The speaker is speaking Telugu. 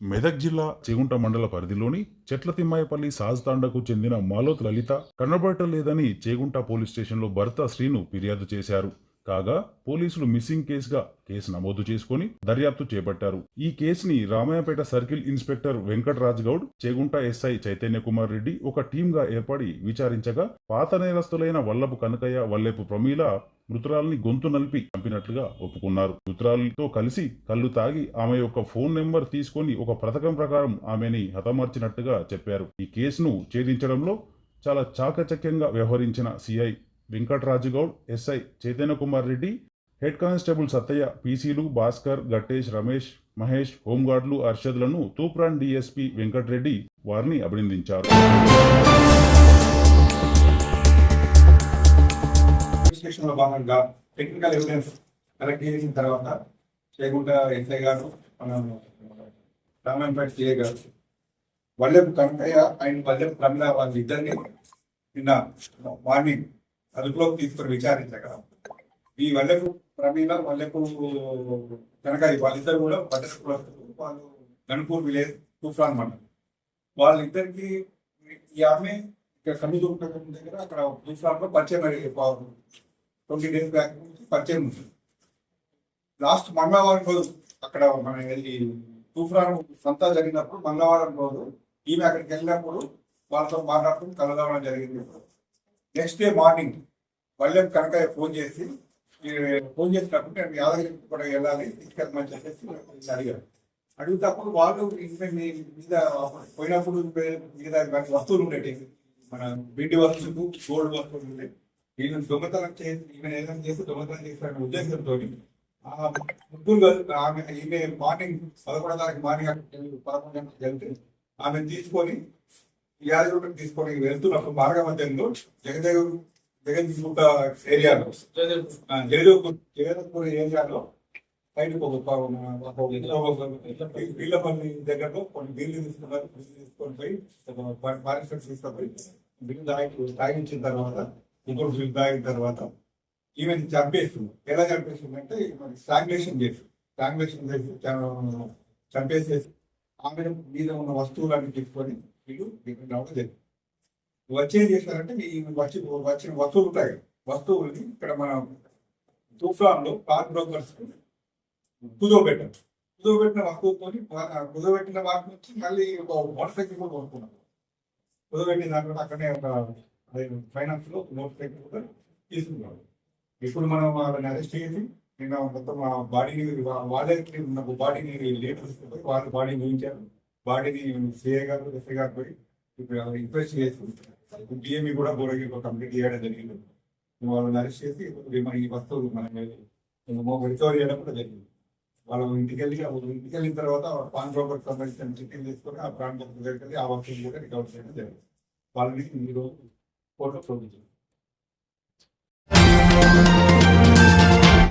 మెదక్ జిల్లా చేగుంట మండల పరిధిలోని చెట్ల తిమ్మాయపల్లి సాజ్తాండకు చెందిన మాలోత్ లలిత కనబడటం లేదని చేగుంట పోలీస్ స్టేషన్లో భర్త శ్రీను ఫిర్యాదు చేశారు. కాగా పోలీసులు మిస్సింగ్ కేసుగా కేసు నమోదు చేసుకుని దర్యాప్తు చేపట్టారు. ఈ కేసుని Ramayapet circle inspector Venkatraj Goud Chegunta SI Chaitanya Kumar Reddy ఒక టీంగా ఏర్పడి విచారించగా పాత నేరస్తులైన వల్లపు కనకయ్య వల్లెపు ప్రమీల మృతురాల్ని గొంతు నలిపి చంపినట్లుగా ఒప్పుకున్నారు. మృతురాలతో కలిసి కళ్ళు తాగి ఆమె యొక్క ఫోన్ నెంబర్ తీసుకొని ఒక పథకం ప్రకారం ఆమెని హతమార్చినట్టుగా చెప్పారు. ఈ కేసును ఛేదించడంలో చాలా చాకచక్యంగా వ్యవహరించిన CI Venkataraju Goud SI Chaitanya Kumar Reddy head constable Sattaiah పీసీలు Bhaskar Gattesh Ramesh Mahesh హోంగార్డులు అర్షద్లను తూప్రాన్ డీఎస్పీ వెంకటరెడ్డి వారిని అభినందించారు. ఇన్వెస్టిగేషన్లో భాగంగా టెక్నికల్ ఎవిడెన్స్ కలెక్ట్ చేసిన తర్వాత చేయకుండా ఎస్ఐ గారు రామాయణపేట సిఐ గారు వల్లెపు కనకయ్య అండ్ వల్లెపు ప్రమిళ వాళ్ళ ఇద్దరిని నిన్న మార్నింగ్ అదుపులోకి తీసుకొని విచారించగా ఈ వల్లెపు ప్రమీల వల్లెపు కనకయ్య వాళ్ళిద్దరు కూడా భద్రత కులస్తులు వాళ్ళు గణపూర్ విలేజ్ తూఫాన్ మండలం. వాళ్ళిద్దరికి ఈ ఆమె ఇక్కడ కమిదు దగ్గర అక్కడ తూఫాన్లో పరిచయం ట్వంటీ డేస్ బ్యాక్ నుంచి పరిచయం ఉంటుంది లాస్ట్ మంగళవారం రోజు అక్కడ మన ఈ తూఫాన్ సంతా జరిగినప్పుడు మంగళవారం రోజు ఈమె అక్కడికి వెళ్ళినప్పుడు వాళ్ళతో మాట్లాడుతూ కలదవడం జరిగింది. Next day morning Vallem Kanakaiah phone చేసి ఫోన్ చేసినప్పుడు నేను యాదగిరి కూడా వెళ్ళాలి తీసుకెళ్ళమని చెప్పేసి నన్ను అడిగారు అడిగినప్పుడు వాళ్ళు ఈమె మీ మీద పోయినప్పుడు మీద వస్తువులు ఉండేవి మన బిండి వస్తువులు గోల్డ్ వస్తువులు ఉండేవి వీళ్ళని దొంగతనం చేసి ఈమె ఏదైనా చేసి దొంగతనం చేసిన ఉద్దేశంతో ఆ ముగ్గురు ఆమె ఈమె మార్నింగ్ పదకొండో తారీఖు మార్నింగ్ పదకొండు గంటలకు వెళ్తే ఆమెను తీసుకొని యాదగిరి తీసుకొని వెళ్తున్నప్పుడు మార్గ మధ్యంలో జగదేవ్ జగద్గుట్ట ఏరియాలో ఆ, జగదేవ్పూర్ జగదేవ్పూర్ ఏరియాలో బయటకు ఒక ప- ఒక ఒక వీళ్ళపల్లి దగ్గరలో కొన్ని బిల్లు తీసుకున్నారు. బిల్లు తీసుకొని పోయి పారిశ్రామిక తీసుకొని బిల్లు తాగి తాగించిన తర్వాత ఇంకొక బిల్లు తాగిన తర్వాత ఈమెను చంపేస్తుంది ఎలా చంపేస్తుంది అంటే మరి స్ట్రాంగులేషన్ చేసి స్ట్రాంగులేషన్ చేసి చంపేసేసి ఆమె మీద ఉన్న వస్తువులన్నీ తీసుకొని వీళ్ళు ఇక్కడ రావడం జరిగింది. వచ్చేం చేశారంటే ఈ వచ్చి వచ్చిన వస్తువులు ఉంటాయి వస్తువుల్ని ఇక్కడ మన తూఫాన్లో కార్ బ్రోకర్స్ కుదోబెట్టారు కుదోబెట్టిన వస్తువుతో కుదోబెట్టిన వాటి నుంచి మళ్ళీ ఒక మోటార్ సైకిల్ కూడా కొనుక్కున్నాం. కుదోబెట్టిన దాంట్లో అక్కడనే ఒక ఫైనాన్స్లో మోటార్ సైకిల్ కూడా తీసుకున్నాడు ఇప్పుడు మనం వాళ్ళని అరెస్ట్ చేసి నిన్న మొత్తం బాడీని వాళ్ళకి ఉన్న బాడీని లేట్ తీసుకుపోయి వాళ్ళ బాడీని ఊహించారు. బాడీని సిఏ గారు ఎస్ఏ గారు పోయి ఇప్పుడు ఇంప్రెస్ట్ చేసి డిఎంఈ కూడా బోరగి కంప్లీట్ చేయడం జరిగింది. వాళ్ళని అరెస్ట్ చేసి మన ఈ వస్తువులు మనం రికవరీ చేయడం కూడా జరిగింది. వాళ్ళ ఇంటికి వెళ్ళి ఇంటికి వెళ్ళిన తర్వాత పాన్ బ్రోకర్ సంబంధించిన చిట్టీలు తీసుకొని ఆ ప్రాంతం దగ్గరికి ఆ వస్తువులు కూడా రికవర్ చేయడం జరిగింది. వాళ్ళని ఈరోజు కోర్టులో చూపించారు